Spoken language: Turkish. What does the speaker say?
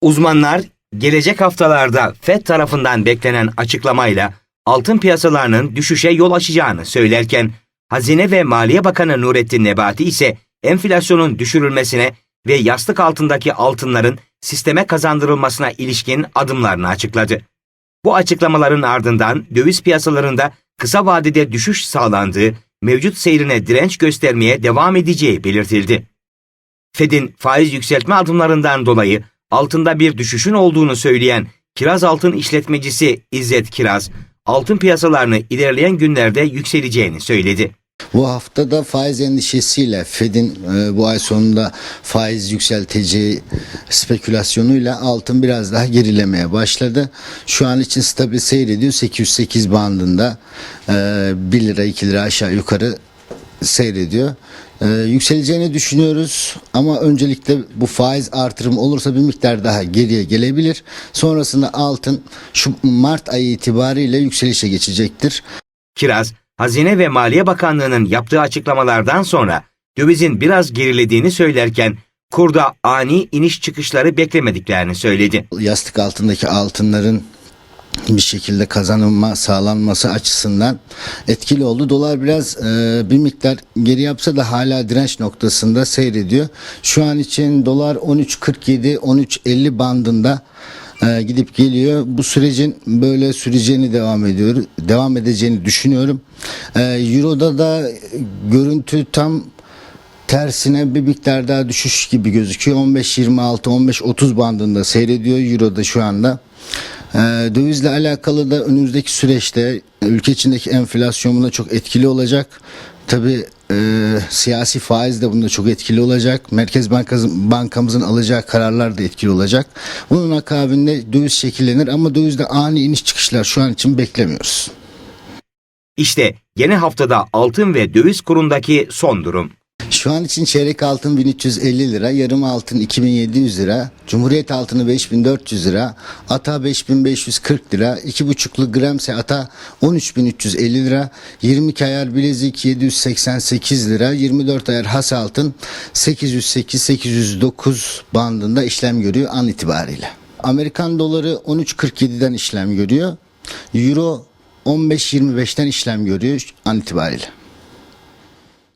Uzmanlar gelecek haftalarda FED tarafından beklenen açıklamayla altın piyasalarının düşüşe yol açacağını söylerken Hazine ve Maliye Bakanı Nurettin Nebati ise enflasyonun düşürülmesine ve yastık altındaki altınların sisteme kazandırılmasına ilişkin adımlarını açıkladı. Bu açıklamaların ardından döviz piyasalarında kısa vadede düşüş sağlandığı, mevcut seyrine direnç göstermeye devam edeceği belirtildi. Fed'in faiz yükseltme adımlarından dolayı altında bir düşüşün olduğunu söyleyen Kiraz Altın işletmecisi İzzet Kiraz, altın piyasalarını ilerleyen günlerde yükseleceğini söyledi. Bu hafta da faiz endişesiyle Fed'in e, bu ay sonunda faiz yükselteceği spekülasyonuyla altın biraz daha gerilemeye başladı. Şu an için stabil seyrediyor 808 bandında e, 1 lira 2 lira aşağı yukarı seyrediyor. E, yükseleceğini düşünüyoruz ama öncelikle bu faiz artırım olursa bir miktar daha geriye gelebilir. Sonrasında altın şu Mart ayı itibariyle yükselişe geçecektir. Kiraz, Hazine ve Maliye Bakanlığı'nın yaptığı açıklamalardan sonra dövizin biraz gerilediğini söylerken kurda ani iniş çıkışları beklemediklerini söyledi. yastık altındaki altınların bir şekilde kazanılma sağlanması açısından etkili oldu. Dolar biraz e, bir miktar geri yapsa da hala direnç noktasında seyrediyor. Şu an için dolar 13.47 13.50 bandında e, gidip geliyor. Bu sürecin böyle süreceğini devam ediyor. Devam edeceğini düşünüyorum. E, Euro'da da görüntü tam tersine bir miktar daha düşüş gibi gözüküyor. 15-26, 15-30 bandında seyrediyor Euro'da şu anda. Ee, dövizle alakalı da önümüzdeki süreçte ülke içindeki enflasyon bunda çok etkili olacak. Tabi siyasi faiz de bunda çok etkili olacak. Merkez Bankası, Bankamızın alacağı kararlar da etkili olacak. Bunun akabinde döviz şekillenir ama dövizde ani iniş çıkışlar şu an için beklemiyoruz. İşte yeni haftada altın ve döviz kurundaki son durum. Şu an için çeyrek altın 1350 lira, yarım altın 2700 lira, Cumhuriyet altını 5400 lira, ata 5540 lira, 2,5'lu gramse ata 13350 lira, 22 ayar bilezik 788 lira, 24 ayar has altın 808-809 bandında işlem görüyor an itibariyle. Amerikan doları 13.47'den işlem görüyor. Euro 15.25'ten işlem görüyor an itibariyle.